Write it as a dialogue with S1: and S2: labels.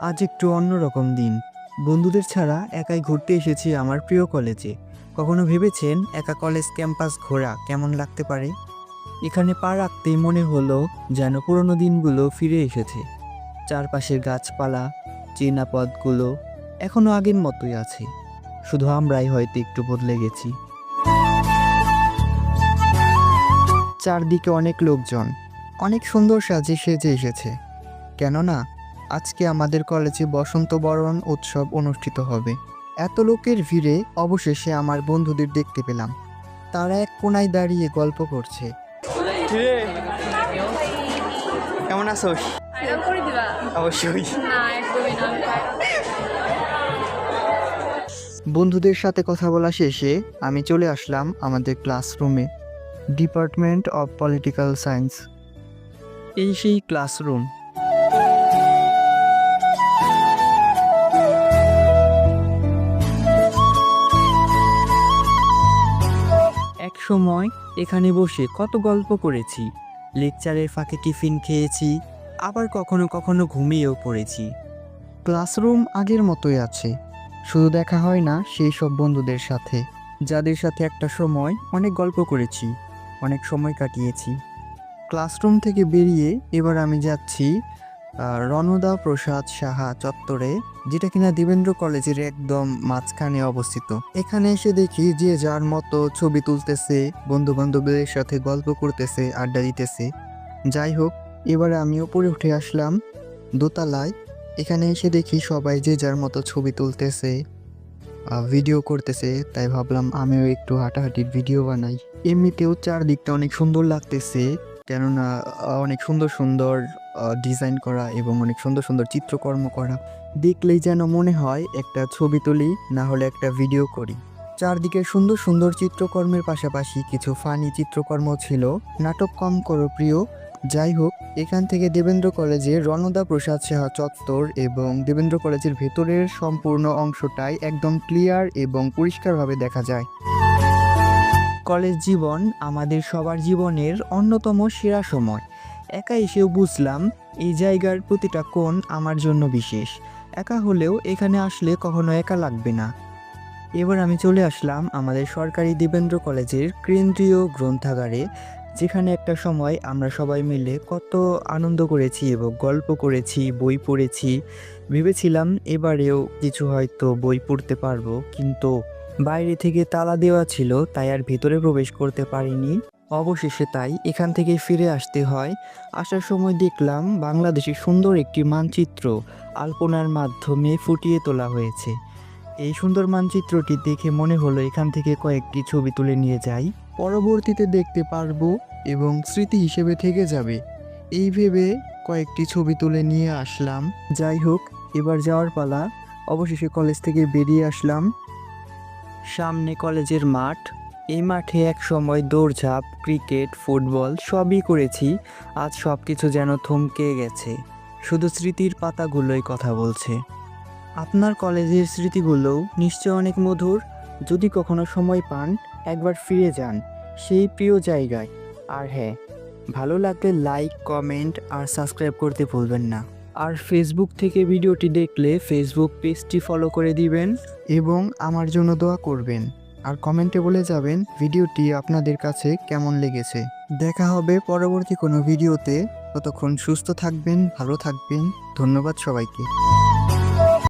S1: আজ একটু অন্যরকম দিন। বন্ধুদের ছাড়া একাই ঘুরতে এসেছি আমার প্রিয় কলেজে। কখনো ভেবেছেন একা কলেজ ক্যাম্পাস ঘোরা কেমন লাগতে পারে? এখানে পা রাখতেই মনে হলো যেন পুরনো দিনগুলো ফিরে এসেছে। চারপাশের গাছপালা চেনা পথগুলো এখনও আগের মতোই আছে। শুধু আমরাই হয়তো একটু বদলে গেছি। চারদিকে অনেক লোকজন। অনেক সুন্দর সাজে সেজে এসেছে। কেননা আজকে আমাদের কলেজে বসন্ত বরণ উৎসব অনুষ্ঠিত হবে। এত লোকের ভিড়ে অবশেষে আমার বন্ধুদের দেখতে পেলাম। তারা এক কোনায় দাঁড়িয়ে গল্প করছে। কেমন
S2: দিবা
S1: অবশ্যই। বন্ধুদের সাথে কথা বলা শেষে আমি চলে আসলাম আমাদের ক্লাসরুমে ডিপার্টমেন্ট অফ পলিটিক্যাল সায়েন্স। এই সেই ক্লাসরুম। এক সময় এখানে বসে কত গল্প করেছি। লেকচারের ফাঁকে টিফিন খেয়েছি, আবার কখনো কখনো ঘুমিয়েও পড়েছি। ক্লাসরুম আগের মতোই আছে। শুধু দেখা হয় না সেই সব বন্ধুদের সাথে, যাদের সাথে একটা সময় অনেক গল্প করেছি, অনেক সময় কাটিয়েছি। ক্লাসরুম থেকে বেরিয়ে এবার আমি যাচ্ছি রণদা প্রসাদ সাহা চত্বরে, যেটা কিনা দেবেন্দ্র কলেজের একদম মাঝখানে অবস্থিত। এখানে এসে দেখি যে যার মতো ছবি তুলতেছে বন্ধু বান্ধবদের সাথে গল্প করতেছে, আড্ডা দিতেছে। যাই হোক, এবারে আমি উপরে উঠে আসলাম দোতলায়। এখানে এসে দেখি সবাই যে যার মতো ছবি তুলতেছে ভিডিও করতেছে। তাই ভাবলাম আমিও একটু হাঁটাহাঁটির ভিডিও বানাই। এমনিতেও চারদিকটা অনেক সুন্দর লাগতেছে। কেননা অনেক সুন্দর সুন্দর ডিজাইন করা এবং অনেক সুন্দর সুন্দর চিত্রকর্ম করা। দেখলেই যেন মনে হয় একটা ছবি তুলি, না হলে একটা ভিডিও করি। চারদিকে সুন্দর সুন্দর চিত্রকর্মের পাশাপাশি কিছু ফানি চিত্রকর্ম ছিল। নাটক কম করো প্রিয় যাই হোক, এখান থেকে দেবেন্দ্র কলেজের রণদা প্রসাদ সাহা চত্বর এবং দেবেন্দ্র কলেজের ভেতরের সম্পূর্ণ অংশটাই একদম ক্লিয়ার এবং পরিষ্কারভাবে দেখা যায়। কলেজ জীবন আমাদের সবার জীবনের অন্যতম সেরা সময়। একা এসেও বুঝলাম, এই জায়গার প্রতিটা কোণ আমার জন্য বিশেষ। একা হলেও এখানে আসলে কখনো একা লাগবে না। এবার আমি চলে আসলাম আমাদের সরকারি দেবেন্দ্র কলেজের কেন্দ্রীয় গ্রন্থাগারে, যেখানে একটা সময় আমরা সবাই মিলে কত আনন্দ করেছি এবং গল্প করেছি, বই পড়েছি। ভেবেছিলাম এবারেও কিছু হয়তো বই পড়তে পারব, কিন্তু বাইরে থেকে তালা দেওয়া ছিল, তাই আর ভেতরে প্রবেশ করতে পারিনি। অবশেষে তাই এখান থেকে ফিরে আসতে হয়। আসার সময় দেখলাম বাংলাদেশের সুন্দর একটি মানচিত্র আলপনার মাধ্যমে ফুটিয়ে তোলা হয়েছে। এই সুন্দর মানচিত্রটি দেখে মনে হলো এখান থেকে কয়েকটি ছবি তুলে নিয়ে যাই। পরবর্তীতে দেখতে পারব এবং স্মৃতি হিসেবে থেকে যাবে। এই ভেবে কয়েকটি ছবি তুলে নিয়ে আসলাম। যাই হোক, এবার যাওয়ার পালা। অবশেষে কলেজ থেকে বেরিয়ে আসলাম। সামনে কলেজের মাঠ। এই মাঠে এক সময় দৌড়ঝাঁপ, ক্রিকেট, ফুটবল সবই করেছি। আজ সব কিছু যেন থমকে গেছে। শুধু স্মৃতির পাতাগুলোই কথা বলছে। আপনার কলেজের স্মৃতিগুলোও নিশ্চয় অনেক মধুর। যদি কখনো সময় পান, একবার ফিরে যান। সেই প্রিয় জায়গায়। আর হ্যাঁ ভালো লাগলে লাইক কমেন্ট আর সাবস্ক্রাইব করতে ভুলবেন না। আর ফেসবুক থেকে ভিডিওটি দেখলে ফেসবুক পেজটি ফলো করে দিবেন। এবং আমার জন্য দোয়া করবেন। আর কমেন্টে বলে যাবেন ভিডিওটি আপনাদের কাছে কেমন লেগেছে। দেখা হবে পরবর্তী কোনো ভিডিওতে। ততক্ষণ সুস্থ থাকবেন, ভালো থাকবেন। ধন্যবাদ সবাইকে।